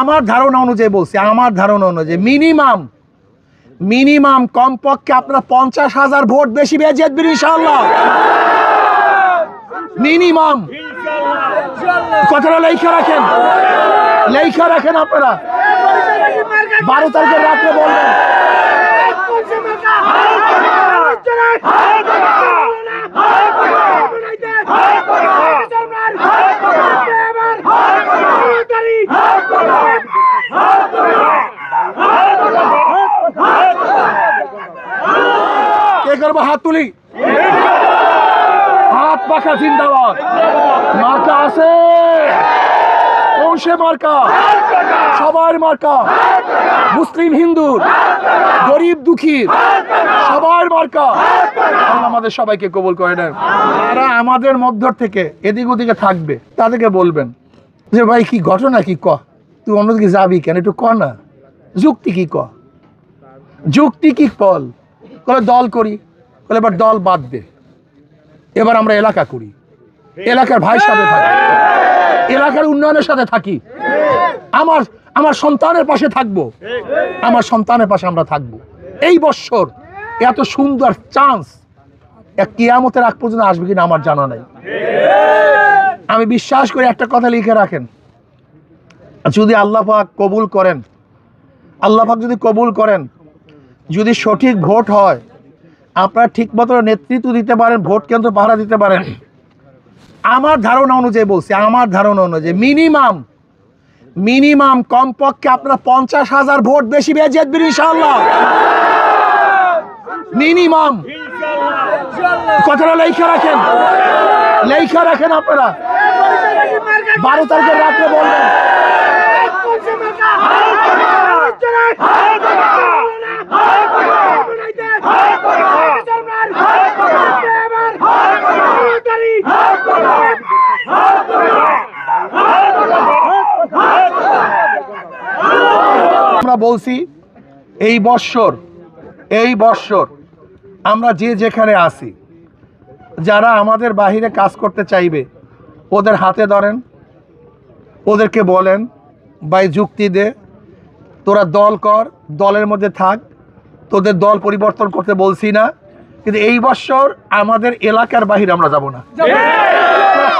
আমার ধারণা অনুযায়ী বলছি, আমার ধারণা অনুযায়ী মিনিমাম মিনিমাম কমপক্ষে আপনারা পঞ্চাশ হাজার ভোট বেশি পেয়ে জিতবেন ইনশাল্লাহ মিনিমাম কথাটা লেখা রাখেন। লেখা রাখেন আপনারা। বারো তারিখের রাত্রে বলবেন। কে করব হাত তুলি। হাত পাখা জিন্দাবাদ। মার্কা আছে। কোনসে মার্কা। সবার মার্কা। মুসলিম হিন্দুর গরিব দুঃখীর সবার মার্কা। আমাদের সবাইকে কবুল করে নেন। তারা আমাদের মধ্য থেকে এদিক ওদিকে থাকবে, তাদেরকে বলবেন যে, ভাই, কি ঘটনা কি? ক। তুই অন্যদিকে যাবি কেন? একটু ক না। যুক্তি কি ক? যুক্তি কি কলে দল করি। কলে এবার দল বাদ দে। এবার আমরা এলাকা করি। এলাকার ভাইয়ের সাথে থাকি। এলাকার উন্নয়নের সাথে থাকি। আমার আমার সন্তানের পাশে থাকব। আমার সন্তানের পাশে আমরা থাকব। এই বৎসর এত সুন্দর চান্স এক কিয়ামতের আগ পর্যন্ত আসবে কিনা আমার জানা নাই। আমি বিশ্বাস করে একটা কথা লিখে রাখেন। যদি আল্লাহ পাক কবুল করেন, আল্লাহ পাক যদি কবুল করেন, যদি সঠিক ভোট হয় আপনারা ঠিকমতো নেতৃত্ব দিতে পারেন, ভোট কেন্দ্র পাহারা দিতে পারেন। আমার ধারণা অনুযায়ী বলছি, আমার ধারণা অনুযায়ী মিনিমাম মিনিমাম কমপক্ষে আপনারা পঞ্চাশ হাজার ভোট বেশি পেয়ে জিতবেন ইনশাল্লাহ মিনিমাম। কথাটা লেখা রাখেন। লেখা রাখেন আপনারা। বারো তারিখের রাত্রে বলবেন। আমরা বলছি এই বৎসর এই বৎসর আমরা যে যেখানে আসি যারা আমাদের বাহিরে কাজ করতে চাইবে ওদের হাতে ধরেন ওদেরকে বলেন বাই যুক্তি দে তোরা দল কর দলের মধ্যে থাক তোদের দল পরিবর্তন করতে বলছি না কিন্তু এই বৎসর আমাদের এলাকার বাহিরে আমরা যাব না।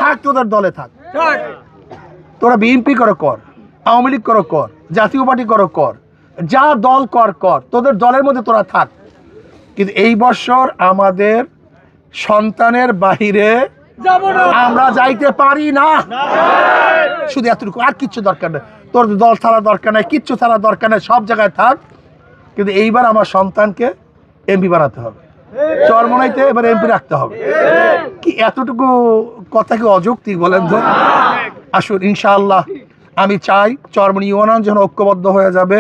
থাক তোদের দলে থাক। তোরা বিএনপি করো কর আওয়ামী লীগ করো কর জাতীয় পার্টি করো কর। যা দল কর কর। তোদের দলের মধ্যে তোরা থাক। কিন্তু এই বছর আমাদের সন্তানের বাহিরে আমরা যাইতে পারি না। শুধু এতটুকু। আর কিচ্ছু দরকার নেই। তোর দল ছাড়া দরকার নেই কিচ্ছু ছাড়া দরকার নেই সব জায়গায় থাক। কিন্তু এইবার আমার সন্তানকে এমপি বানাতে হবে। চরমনাইতে এবার এমপি রাখতে হবে। কি এতটুকু কথা কি অযৌক্তিক বলেন তো? আসুন ইনশাআল্লাহ। আমি চাই চরমনি ইউনিয়ন যখন ঐক্যবদ্ধ হয়ে যাবে।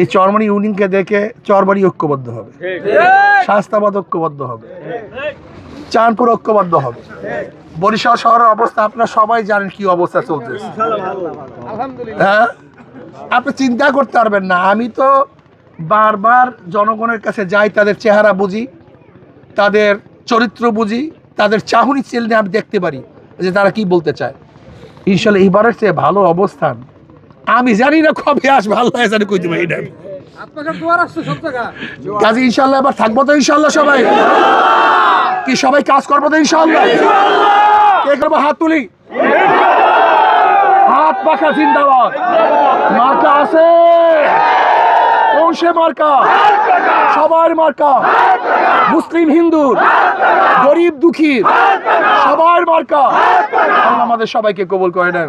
এই চরমনি ইউনিয়নকে দেখে চরবাড়ি ঐক্যবদ্ধ হবে। শাস্তাবাদ ঐক্যবদ্ধ হবে। চাঁদপুর ঐক্যবদ্ধ হবে। বরিশাল শহরের অবস্থা আপনারা সবাই জানেন কি অবস্থা চলতেছে। হ্যাঁ? আপনি চিন্তা করতে পারবেন না। আমি তো বারবার জনগণের কাছে যাই, তাদের চেহারা বুঝি, তাদের চরিত্র বুঝি, তাদের চাহনি চেল নিয়ে আমি দেখতে পারি যে তারা কি বলতে চায়। ইনশাল্লাহ এইবারের চেয়ে ভালো অবস্থান। আমি জানি না কবে আসবে আল্লাহ জানি আসছে সব জায়গায় কাজে ইনশাল্লাহ এবার থাকব তো ইনশাল্লাহ সবাই। কি সবাই কাজ করব তো ইনশাল্লাহ? কে করব? হাত তুলি। হাত পাখা জিন্দাবাদ। মার্কা আছে। কোনসে মার্কা? সবার মার্কা। মুসলিম হিন্দুর গরিব দুঃখীর সবার মার্কা। আমাদের সবাইকে কবুল করে নেন।